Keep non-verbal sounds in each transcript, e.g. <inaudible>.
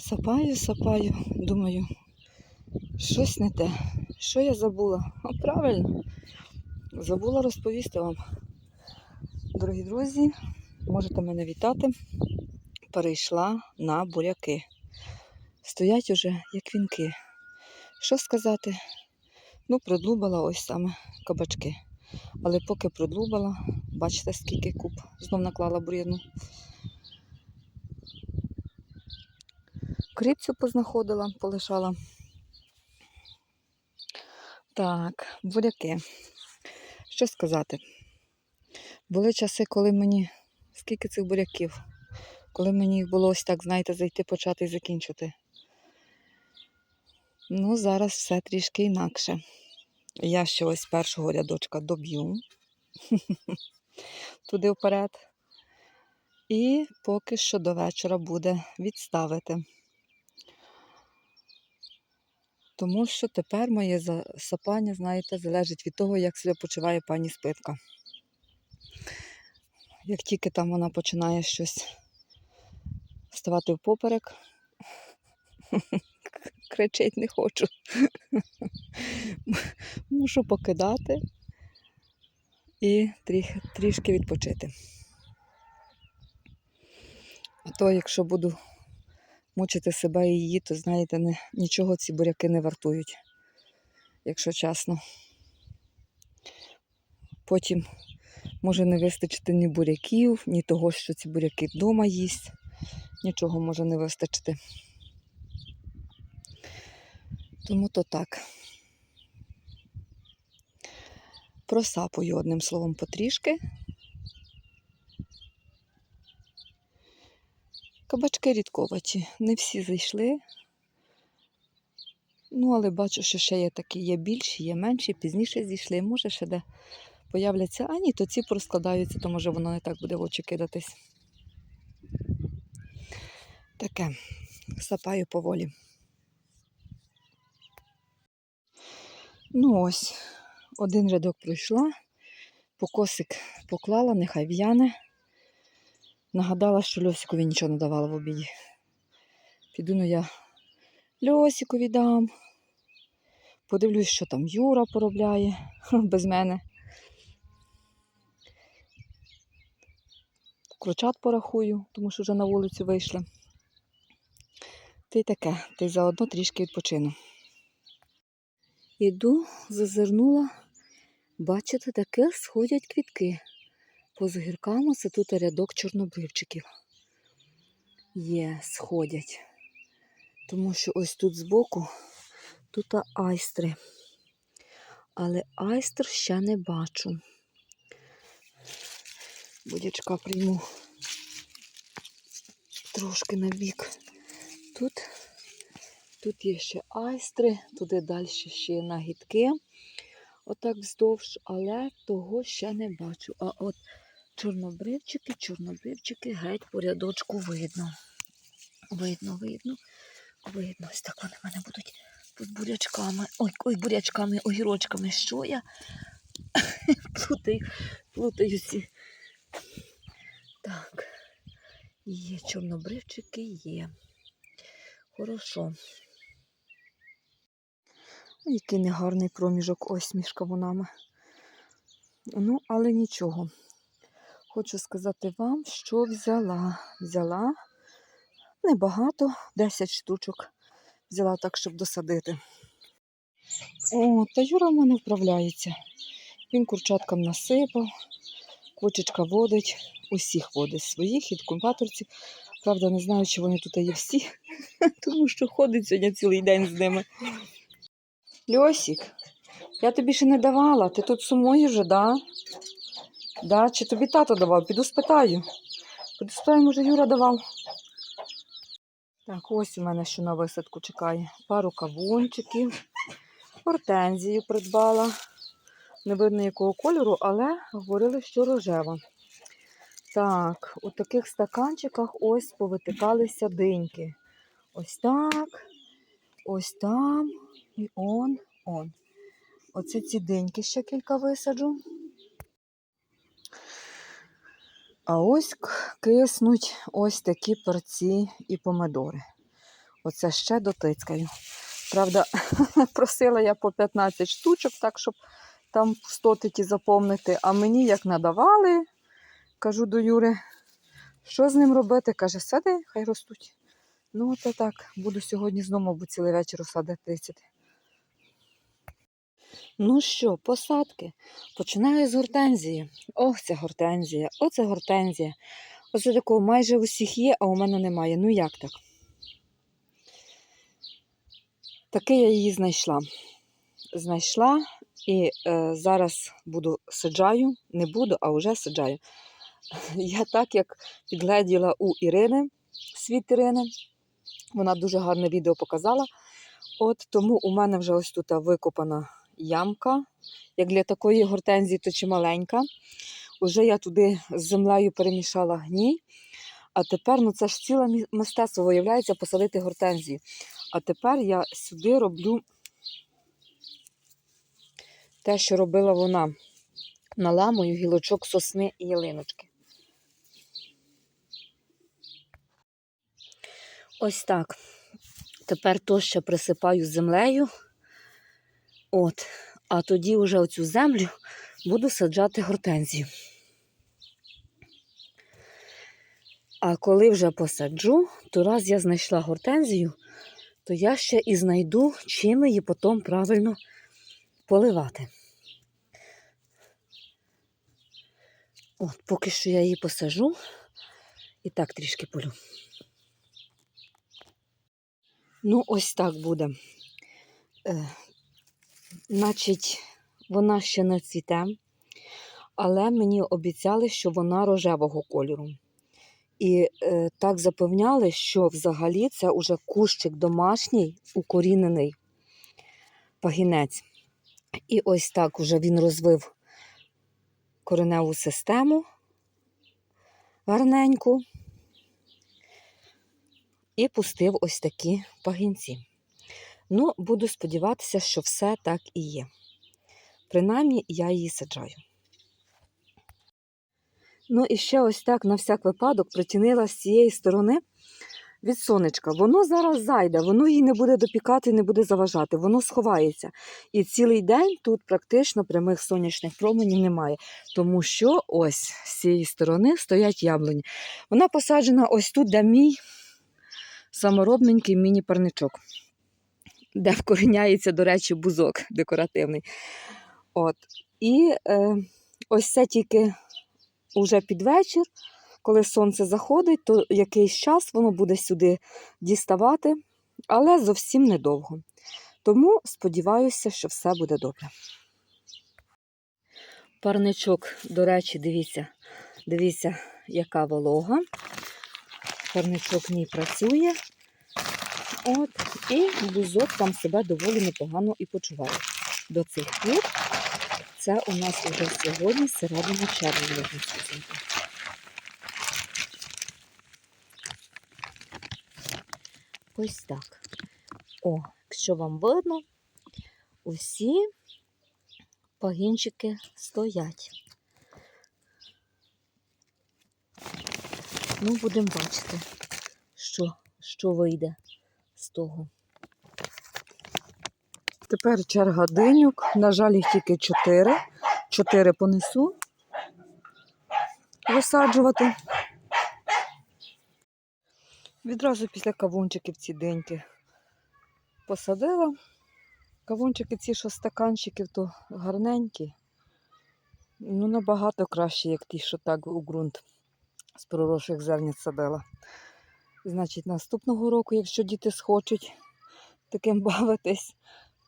Сапаю, сапаю, думаю, щось не те. Що я забула? А правильно, забула розповісти вам. Дорогі друзі, можете мене вітати. Перейшла на буряки. Стоять уже як вінки. Що сказати? Ну, продлубала ось саме кабачки. Але поки продлубала, бачите, скільки куб знов наклала бур'яну. Крипцю познаходила, полишала. Так, буряки. Що сказати? Були часи, коли мені. Скільки цих буряків? Коли мені їх було ось так, знаєте, зайти, почати і закінчити. Ну, зараз все трішки інакше. Я ще ось першого рядочка доб'ю <laughs> туди вперед. І поки що до вечора буде відставити. Тому що тепер моє засапання, знаєте, залежить від того, як себе почуває пані спитка. Як тільки там вона починає щось ставати впоперек, <laughs> кричить не хочу. <laughs> Мушу покидати і трішки відпочити. А то, якщо буду мучити себе і її, то знаєте, не, нічого ці буряки не вартують, якщо чесно. Потім може не вистачити ні буряків, ні того, що ці буряки вдома їсть. Нічого може не вистачити. Тому то так. Просапую одним словом потрішки. Кабачки рідковаті, не всі зайшли. Ну, але бачу, що ще є такі, є більші, є менші, пізніше зійшли. Може, ще де появляться. А ні, то ці порозкладаються, то може воно не так буде в очі кидатись. Таке. Сапаю поволі. Ну ось, один рядок пройшла, покосик поклала, нехай в'яне. Нагадала, що Льосикові нічого не давала в обіді. Піду ну я Льосикові дам. Подивлюсь, що там Юра поробляє <laughs> без мене. Крочат порахую, тому що вже на вулицю вийшли. Ти таке, ти заодно трішки відпочину. Іду, зазирнула, бачите, таке сходять квітки. Поза гірками це тут рядок чорнобривчиків. Є, сходять. Тому що ось тут збоку тут айстри. Але айстр ще не бачу. Будячка прийму трошки на бік. Тут, тут є ще айстри, туди далі ще нагідки. Отак вздовж, але того ще не бачу. А от чорнобривчики, чорнобривчики геть по рядочку видно. Видно, видно, видно. Ось так вони в мене будуть тут бурячками. Ой, ой, бурячками, огірочками. Що я? <laughs> плутаю, плутаю ці. Так. Є чорнобривчики, є. Хорошо. Який негарний проміжок ось між кавунами. Ну, але нічого. Хочу сказати вам, що взяла. Взяла небагато, 10 штучок. Взяла так, щоб досадити. О, та Юра в мене вправляється. Він курчаткам насипав, квочечка водить, усіх водить своїх від кумпаторців. Правда, не знаю, чи вони тут є всі, <laughs> тому що ходить сьогодні цілий день з ними. Льосік, я тобі ще не давала. Ти тут сумуєш да? Да? Чи тобі тато давав? Піду спитаю. Піду спитаю, може Юра давав. Так, ось у мене що на висадку чекає. Пару кавунчиків, гортензію придбала. Не видно якого кольору, але говорили, що рожева. Так, у таких стаканчиках ось повитикалися диньки. Ось так, ось там і он, он. Оце ці диньки ще кілька висаджу. А ось киснуть ось такі перці і помидори. Оце ще дотицькаю. Правда, <laughs> просила я по 15 штучок, так, щоб там пустотики заповнити. А мені як надавали, кажу до Юри, що з ним робити? Каже, сади, хай ростуть. Ну, от так. Буду сьогодні знову, мабуть, цілий вечір садити. Ну що, посадки. Починаю з гортензії. Ох, це гортензія, оце гортензія. Оце такого майже у всіх є, а у мене немає. Ну як так? Таки я її знайшла. Знайшла і е, зараз буду саджаю, не буду, а вже саджаю. <laughs> Я так як підгледіла у Ірини, світ Ірини, вона дуже гарне відео показала. От тому у мене вже ось тут викопана ямка. Як для такої гортензії, то чималенька. Уже я туди з землею перемішала гній. А тепер, ну це ж ціле мистецтво, виявляється, посадити гортензію. А тепер я сюди роблю те, що робила вона. Наламую гілочок сосни і ялиночки. Ось так. Тепер то ще присипаю землею. От. А тоді вже оцю землю буду саджати гортензію. А коли вже посаджу, то раз я знайшла гортензію, то я ще і знайду, чим її потім правильно поливати. От, поки що я її посажу і так трішки полю. Ну, ось так буде. Значить, вона ще не цвіте, але мені обіцяли, що вона рожевого кольору. І е, так запевняли, що взагалі це уже кущик домашній, укорінений пагінець. І ось так уже він розвив кореневу систему гарненьку і пустив ось такі пагінці. Ну, буду сподіватися, що все так і є. Принаймні, я її саджаю. Ну і ще ось так на всяк випадок притінила з цієї сторони від сонечка. Воно зараз зайде, воно їй не буде допікати, не буде заважати, воно сховається. І цілий день тут практично прямих сонячних променів немає, тому що ось з цієї сторони стоять яблуні. Вона посаджена ось тут, де мій саморобненький міні-парничок, де вкореняється, до речі, бузок декоративний. От. І е, ось це тільки уже під вечір, коли сонце заходить, то якийсь час воно буде сюди діставати, але зовсім недовго. Тому сподіваюся, що все буде добре. Парничок, до речі, дивіться, дивіться, яка волога. Парничок в працює. От, і бузок там себе доволі непогано і почуває. До цих пір це у нас вже сьогодні середина червня, можна сказати. Ось так. О, якщо вам видно, усі пагінчики стоять. Ну, будемо бачити, що, що вийде з того. Тепер черга диньок. На жаль, їх тільки чотири. Чотири понесу висаджувати. Відразу після кавунчиків ці деньки посадила. Кавунчики ці, що стаканчиків, то гарненькі. Ну, набагато краще, як ті, що так у ґрунт з проросших зерниць садила. Значить, наступного року, якщо діти схочуть таким <laughs> бавитись,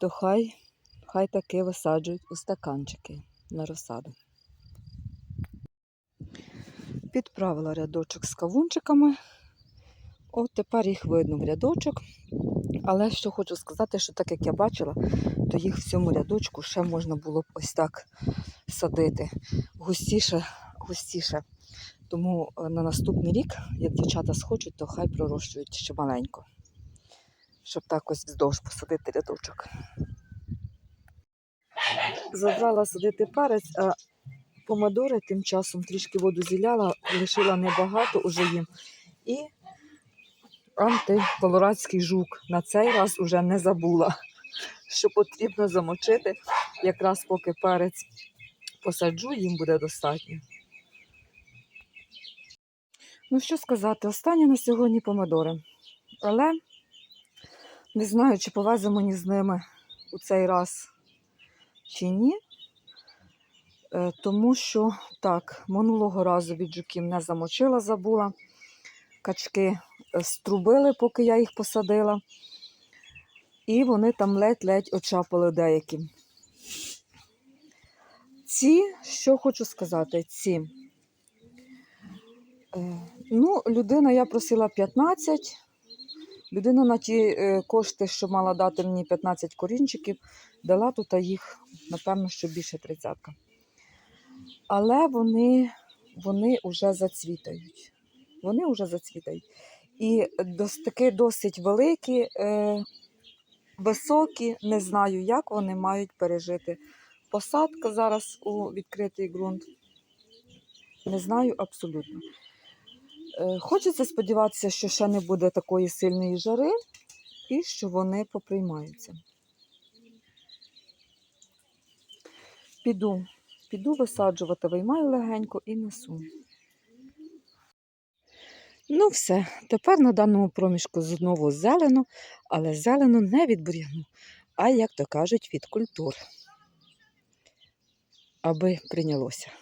то хай, хай таки висаджують у стаканчики на розсаду. Підправила рядочок з кавунчиками. От тепер їх видно в рядочок. Але що хочу сказати, що так як я бачила, то їх в цьому рядочку ще можна було б ось так садити. Густіше, густіше. Тому е, на наступний рік, як дівчата схочуть, то хай пророщують ще маленько. Щоб так ось вздовж посадити рядочок. Забрала садити перець, а помидори тим часом трішки воду зіляла, лишила небагато уже їм. І антиколорадський жук. На цей раз уже не забула, <laughs> що потрібно замочити, якраз поки перець посаджу, їм буде достатньо. Ну, що сказати, останні на сьогодні помидори. Але не знаю, чи повезе мені з ними у цей раз чи ні. Е, Тому що так, минулого разу від жуків не замочила, забула. Качки е, струбили, поки я їх посадила. І вони там ледь-ледь очапали деякі. Ці, що хочу сказати, ці. Е, Ну, людина, я просила 15. Людина на ті е, кошти, що мала дати мені 15 корінчиків, дала тут їх, напевно, що більше тридцятка. Але вони, вони вже зацвітають. Вони вже зацвітають. І таки досить великі, е, високі, не знаю, як вони мають пережити. Посадка зараз у відкритий ґрунт. Не знаю абсолютно. Е, Хочеться сподіватися, що ще не буде такої сильної жари і що вони поприймаються. Піду, піду висаджувати, виймаю легенько і несу. Ну, все, тепер на даному проміжку знову зелено, але зелено не від бур'яну, а, як то кажуть, від культур, аби прийнялося.